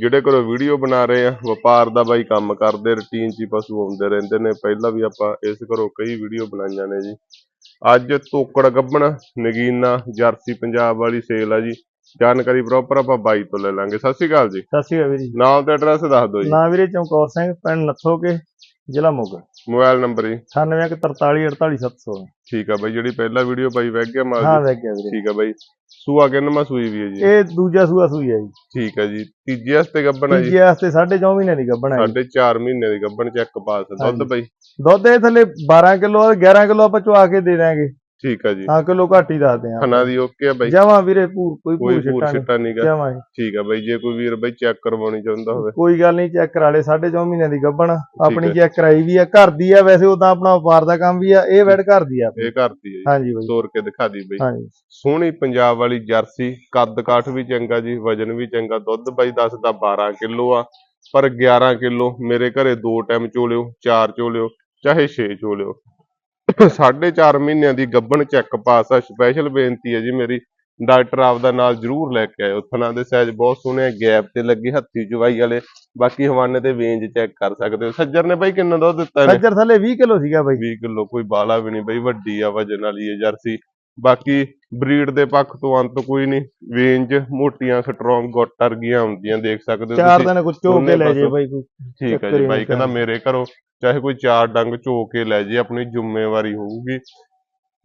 ਜਿਹੜੇ ਕੋਲ ਵੀਡੀਓ ਬਣਾ ਰਹੇ ਆ ਵਪਾਰ ਦਾ ਬਾਈ ਕੰਮ ਕਰਦੇ ਰੁਟੀਨ 'ਚ ਪਸ਼ੂ ਆਉਂਦੇ ਰਹਿੰਦੇ ਨੇ। ਪਹਿਲਾਂ ਵੀ ਆਪਾਂ ਇਸ ਘਰੋਂ ਕਈ ਵੀਡੀਓ ਬਣਾਈਆਂ ਨੇ ਜੀ। ਅੱਜ ਤੋਕੜ ਗੱਬਣ ਨਗੀਨਾ ਜਰਸੀ ਪੰਜਾਬ ਵਾਲੀ ਸੇਲ ਆ ਜੀ। ਜਾਣਕਾਰੀ ਪ੍ਰੋਪਰ ਆਪਾਂ ਬਾਈ ਤੋਂ ਲੈ ਲਾਂਗੇ। ਸਤਿ ਸ਼੍ਰੀ ਅਕਾਲ ਜੀ। ਸਤਿ ਸ਼੍ਰੀ ਅਕਾਲ ਵੀਰ ਜੀ। ਨਾਮ ਤੇ ਐਡਰੈਸ ਦੱਸ ਦਿਓ ਜੀ। ਨਾਂ ਵੀਰੇ ਚਮਕੌਰ ਸਿੰਘ ਪਿੰਡ ਨੱਥੋਕੇ। ਜ਼ਿਲ੍ਹਾ ਮੋਗਾ। ਮੋਬਾਈਲ ਨੰਬਰ ਜੀ। 9843488700 ਠੀਕ ਆ ਬਾਈ ਜਿਹੜੀ ਪਹਿਲਾ ਵੀਡੀਓ ਬਾਈ ਵਹਿ ਗਿਆ ਮਾਲ ਹਾਂ ਲੱਗ ਗਿਆ ਵੀਰੇ। ਠੀਕ ਆ ਬਾਈ। ਸੂਆ ਕਿੰਨਵਾਂ ਸੂਈ ਵੀ ਹੈ ਜੀ? ਇਹ ਦੂਜਾ ਸੂਆ ਸੂਈ ਹੈ ਜੀ। ਠੀਕ ਆ ਜੀ। ਤੀਜੇ ਹਸਤੇ ਗੱਬਣ ਆ ਜੀ? ਤੀਜੇ ਵਾਸਤੇ 4.5 ਮਹੀਨੇ ਦੀ ਗੱਭਣ ਹੈ ਜੀ। ਸਾਢੇ 4 ਮਹੀਨੇ ਦੀ ਗੱਬਣ ਚੈੱਕ ਪਾਸ। ਦੁੱਧ। ਬਾਈ? ਦੁੱਧ ਇਹ ਥੱਲੇ 12 ਕਿਲੋ 11 ਕਿਲੋ ਆਪਾਂ ਚੁਆ ਕੇ ਦੇ ਦਾਂਗੇ ਠੀਕ ਆ ਜੀ। ਹਾਂ ਕਿਲੋ ਘੱਟ ਹੀ ਦੱਸਦੇ ਆ ਖਨਾ ਦੀ ਓਕੇ ਆ ਬਾਈ। ਜਮਾ ਵੀਰੇ ਪੂਰ ਕੋਈ ਕੋਈ ਪੂਰ ਛਿੱਟਾ ਨਹੀਂ। ਜਮਾ ਠੀਕ ਆ ਬਾਈ ਜੇ ਕੋਈ ਵੀਰ ਬਾਈ ਚੈੱਕ ਕਰਵਾਉਣੀ ਚਾਹੁੰਦਾ ਹੋਵੇ। ਕੋਈ ਗੱਲ ਨਹੀਂ ਚੈੱਕ ਕਰਾ ਲੈ 4.5 ਮਹੀਨੇ ਦੀ ਗੱਭਣ। ਆਪਣੀ। ਚੈੱਕ ਕਰਾਈ ਵੀ ਆ ਘਰ ਦੀ ਆ ਵੈਸੇ ਉਦਾਂ ਆਪਣਾ ਵਪਾਰ ਦਾ ਕੰਮ ਵੀ ਆ ਇਹ ਵੈੜ ਘਰ ਦੀ ਆ। ਇਹ ਕਰਤੀ ਹੈ ਜੀ। ਹਾਂਜੀ ਬਾਈ। ਤੋਰ ਕੇ ਦਿਖਾ ਦੀ ਬਾਈ। ਹਾਂਜੀ। ਸੋਹਣੀ ਪੰਜਾਬ ਵਾਲੀ ਜਰਸੀ ਕੱਦ ਕਾਠ ਵੀ ਚੰਗਾ ਜੀ ਵਜਨ ਵੀ ਚੰਗਾ ਦੁੱਧ ਬਾਈ ਦੱਸਦਾ 12 ਕਿਲੋ ਆ। ਪਰ 11 ਕਿਲੋ ਮੇਰੇ ਘਰੇ ਦੋ ਟਾਈਮ ਚੋਲਿਓ ਚਾਰ ਚੋਲਿਓ ਚਾਹੇ 6 ਚੋਲਿਓ। ਸਾਢੇ ਚਾਰ ਮਹੀਨਿਆਂ ਦੀ ਗੱਬਣ ਚੈੱਕ ਪਾਸ ਆ। ਸਪੈਸ਼ਲ ਬੇਨਤੀ ਹੈ ਜੀ ਮੇਰੀ। ਡਾਕਟਰ ਆਪਦਾ ਨਾਲ ਜਰੂਰ ਲੈ ਕੇ ਆਇਓ। ਥਣਾ ਦੇ ਸਾਈਜ਼ ਬਹੁਤ ਸੋਹਣੇ ਗੈਪ ਤੇ ਲੱਗੇ ਹੱਥੀ ਚੁਵਾਈ ਵਾਲੇ। ਬਾਕੀ ਹਵਾਨੇ ਤੇ ਵੇਂਜ ਚੈੱਕ ਕਰ ਸਕਦੇ ਹੋ। ਸੱਜਰ ਨੇ ਬਾਈ ਕਿੰਨਾ ਦੁੱਧ ਦਿੱਤਾ ਇਹਨੇ? ਸੱਜਰ ਥੱਲੇ 20 ਕਿਲੋ ਸੀਗਾ ਬਾਈ। 20 ਕਿਲੋ। ਕੋਈ ਬਾਲਾ ਵੀ ਨਹੀਂ ਬਈ। ਵੱਡੀ ਆ ਵਜਨ ਵਾਲੀ ਇਹ ਜਰਸੀ। ਬਾਕੀ ਬਰੀਡ ਦੇ ਪੱਖ ਤੋਂ ਅੰਤ ਕੋਈ ਨਹੀਂ ਵੇਂਜ ਮੋਟੀਆਂ ਸਟਰੋਂਗ ਗੁੱਟ ਵਰਗੀਆਂ ਹੁੰਦੀਆਂ ਦੇਖ ਸਕਦੇ ਹੋ ਚਾਰ ਦਿਨ ਕੁਝ ਚੋ ਦੋਨੇ ਕੇ ਲੈ ਜੇ। ਬਾਈ ਕੋਈ ਠੀਕ ਹੈ ਜੀ ਬਾਈ ਕਹਿੰਦਾ ਮੇਰੇ ਘਰੋਂ ਚਾਹੇ ਕੋਈ ਚਾਰ ਡੰਗ ਝੋ ਕੇ ਲੈ ਜੇ ਆਪਣੀ ਜ਼ਿੰਮੇਵਾਰੀ ਹੋਊਗੀ।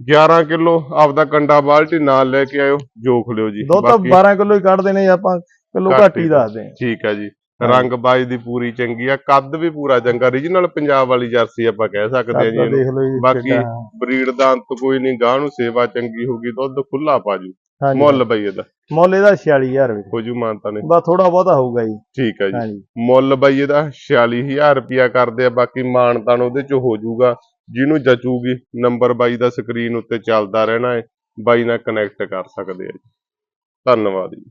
11 ਕਿਲੋ ਆਪਦਾ ਕੰਡਾ ਬਾਲਟੀ ਨਾਲ ਲੈ ਕੇ ਆਇਓ ਜੋਖ ਲਿਓ ਜੀ। ਦੁੱਧ ਤਾਂ 12 ਕਿਲੋ ਹੀ ਕੱਢਦੇ ਨੇ ਆਪਾਂ ਕਿਲੋ ਘੱਟ ਦੱਸਦੇ ਆ ਠੀਕ ਹੈ ਜੀ। ਰੰਗ ਬਾਈ ਦੀ ਪੂਰੀ ਚੰਗੀ ਆ ਕੱਦ ਵੀ ਪੂਰਾ ਚੰਗਾ ਰੀਜਨਲ ਪੰਜਾਬ ਵਾਲੀ ਜਰਸੀ ਆਪਾਂ ਕਹਿ ਸਕਦੇ ਆ ਜੀ ਇਹਨੂੰ। ਬਾਕੀ ਬਰੀਡ ਦਾ ਅੰਤ ਕੋਈ ਨਹੀਂ ਗਾਂ ਨੂੰ ਸੇਵਾ ਚੰਗੀ ਹੋਗੀ ਦੁੱਧ ਖੁੱਲਾ ਪਾਜੂ। ਮੁੱਲ ਬਈ ਇਹਦਾ। ਮੁੱਲ ਇਹਦਾ 46000 ਰੁਪਏ। ਹੋ ਜੂ ਮਾਨਤਾ ਨੇ। ਬਸ ਥੋੜਾ ਬਹੁਤਾ ਹੋਊਗਾ ਜੀ। ਠੀਕ ਹੈ ਜੀ। ਮੁੱਲ ਬਈ ਇਹਦਾ 46000 ਰੁਪਿਆ ਕਰਦੇ ਆ ਬਾਕੀ ਮਾਨਤਾਨ ਉਹਦੇ ਚ ਹੋ ਜਾਊਗਾ ਜਿਹਨੂੰ ਜਚੂਗੀ ਨੰਬਰ ਬਾਈ ਦਾ ਸਕਰੀਨ ਉੱਤੇ ਚੱਲਦਾ ਰਹਿਣਾ ਹੈ ਬਾਈ ਨਾਲ ਕਨੈਕਟ ਕਰ ਸਕਦੇ ਆ ਜੀ। ਧੰਨਵਾਦ ਜੀ।